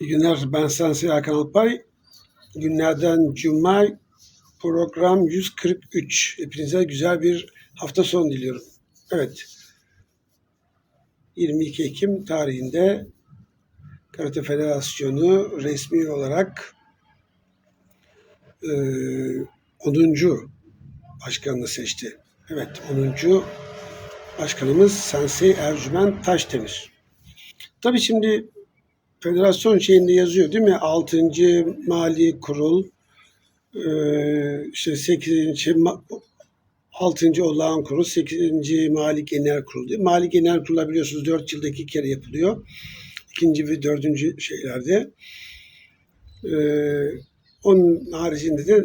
İyi günler. Ben Sansi Hakan Alpay. Günlerden Cuma program 143. Hepinize güzel bir hafta sonu diliyorum. Evet. 22 Ekim tarihinde Karate Federasyonu resmi olarak e, 10. başkanını seçti. Evet 10. başkanımız Sensei Ercüment Taşdemir. Tabii şimdi federasyon şeyinde yazıyor değil mi? 6. Mali Kurul, e, işte 8. 6. Olağan Kurul, 8. Mali Genel Kurul diye. Mali Genel Kurul biliyorsunuz 4 yılda iki kere yapılıyor. İkinci ve dördüncü şeylerde. E, onun haricinde de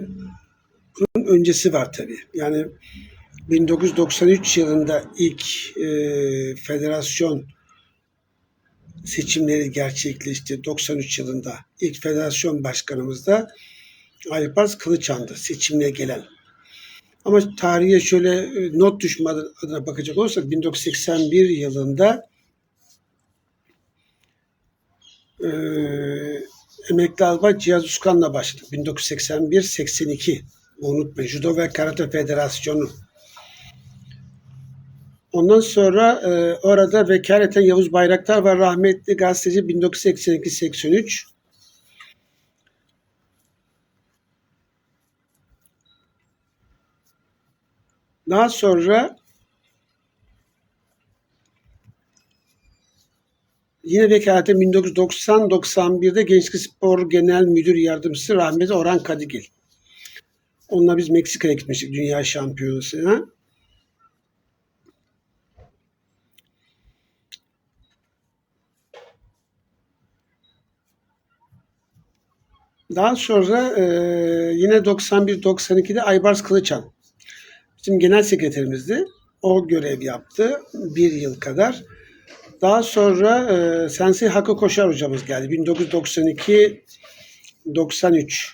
bunun öncesi var tabii. Yani 1993 yılında ilk e, federasyon seçimleri gerçekleşti 93 yılında. İlk federasyon başkanımız da Aybars Kılıçhan'dı seçimle gelen. Ama tarihe şöyle e, not düşme adına bakacak olursak 1981 yılında e, emekli albay Cihaz Uskan'la başladık. 1981-82 unutmayın. Judo ve Karate Federasyonu. Ondan sonra e, orada vekaleten Yavuz Bayraktar var. Rahmetli gazeteci 1982-83. Daha sonra yine vekaleten 1990-91'de Gençlik Spor Genel Müdür Yardımcısı rahmetli Orhan Kadigil. Onunla biz Meksika'ya gitmiştik Dünya Şampiyonası'na. Daha sonra e, yine 91-92'de Aybars Kılıçan bizim genel sekreterimizdi. O görev yaptı bir yıl kadar. Daha sonra e, Sensei Hakkı Koşar hocamız geldi. 1992-93.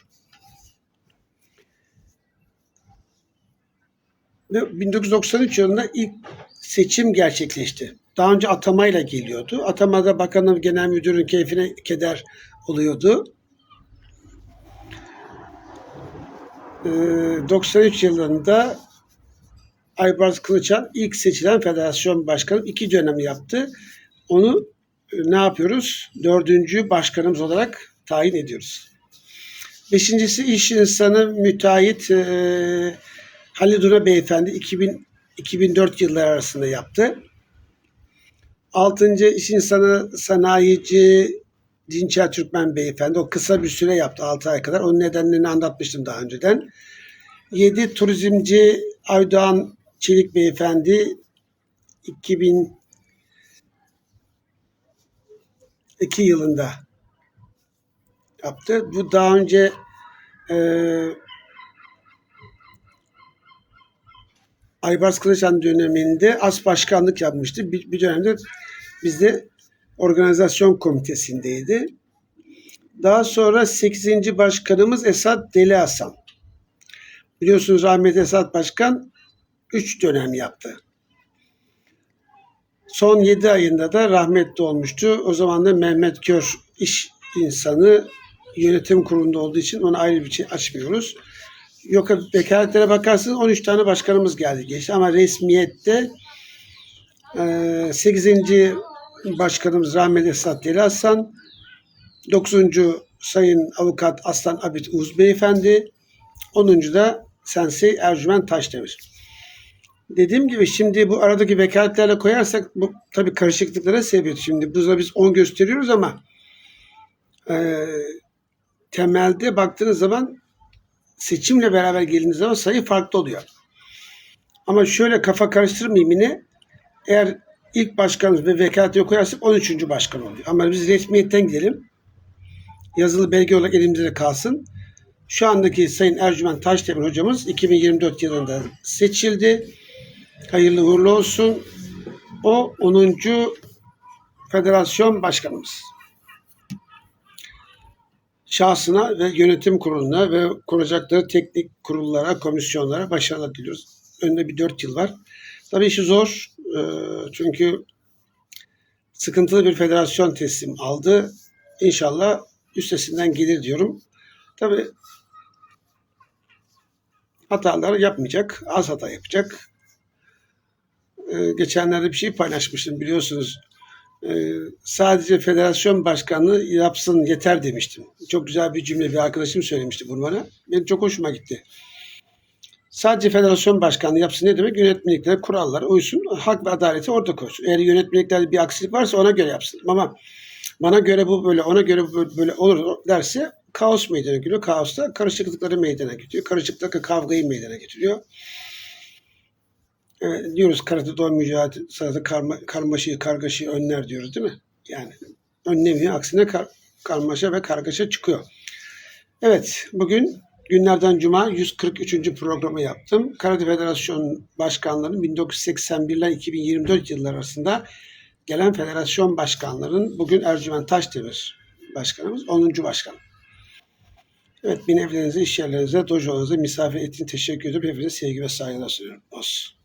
Ve 1993 yılında ilk seçim gerçekleşti. Daha önce atamayla geliyordu. Atamada bakanın genel müdürün keyfine keder oluyordu. 93 yılında Aybars Kılıçan ilk seçilen federasyon başkanı iki dönem yaptı. Onu e, ne yapıyoruz? Dördüncü başkanımız olarak tayin ediyoruz. Beşincisi iş insanı müteahhit e, Halil Duna Beyefendi 2000, 2004 yılları arasında yaptı. Altıncı iş insanı sanayici Dinçer Türkmen Beyefendi. O kısa bir süre yaptı 6 ay kadar. Onun nedenlerini anlatmıştım daha önceden. 7 turizmci Aydoğan Çelik Beyefendi 2002 yılında yaptı. Bu daha önce e, Aybars Kılıçhan döneminde as başkanlık yapmıştı. Bir, bir dönemde bizde organizasyon komitesindeydi. Daha sonra 8. başkanımız Esat Deli Hasan. Biliyorsunuz Ahmet Esat Başkan 3 dönem yaptı. Son 7 ayında da rahmetli olmuştu. O zaman da Mehmet Kör iş insanı yönetim kurulunda olduğu için onu ayrı bir şey açmıyoruz. Yok vekaletlere bakarsanız 13 tane başkanımız geldi geçti ama resmiyette 8. Başkanımız rahmetli Esat Deli Hasan, 9. Sayın Avukat Aslan Abid Uğuz Beyefendi, 10. da Sensei Ercüment Taşdemir. Dediğim gibi şimdi bu aradaki vekaletlerle koyarsak bu tabii karışıklıklara sebep. Şimdi burada biz 10 gösteriyoruz ama e, temelde baktığınız zaman seçimle beraber geldiğiniz zaman sayı farklı oluyor. Ama şöyle kafa karıştırmayayım yine. Eğer ilk başkanımız ve vekaleti koyarsak 13. başkan oluyor. Ama biz resmiyetten gidelim. Yazılı belge olarak elimizde kalsın. Şu andaki Sayın Ercüment Taşdemir hocamız 2024 yılında seçildi. Hayırlı uğurlu olsun. O 10. federasyon başkanımız. Şahsına ve yönetim kuruluna ve kuracakları teknik kurullara, komisyonlara başarılar diliyoruz. Önünde bir 4 yıl var. Tabii işi zor. Çünkü sıkıntılı bir federasyon teslim aldı. İnşallah üstesinden gelir diyorum. Tabii hatalar yapmayacak, az hata yapacak. Ee, geçenlerde bir şey paylaşmıştım biliyorsunuz. Ee, sadece federasyon başkanlığı yapsın yeter demiştim. Çok güzel bir cümle bir arkadaşım söylemişti bunu bana. Benim çok hoşuma gitti. Sadece federasyon başkanlığı yapsın ne demek? Yönetmeliklere, kurallara uysun, hak ve adaleti orada koysun. Eğer yönetmeliklerde bir aksilik varsa ona göre yapsın. Ama bana göre bu böyle, ona göre bu böyle, olur derse kaos meydana geliyor. Kaosta karışıklıkları meydana getiriyor. Karışıklıkla kavgayı meydana getiriyor. Evet, diyoruz karate doğum mücadele sırasında karma, karmaşayı, kargaşayı önler diyoruz değil mi? Yani önlemiyor. Aksine kar, karmaşa ve kargaşa çıkıyor. Evet, bugün günlerden cuma 143. programı yaptım. Karate Federasyon Başkanlarının 1981 ile 2024 yılları arasında gelen federasyon başkanlarının bugün Ercüment Taşdemir başkanımız 10. başkan. Evet, beni evlerinize, iş yerlerinize, dojolarınıza misafir ettiğiniz teşekkür ederim. Hepinize sevgi ve saygılar sunuyorum. Olsun.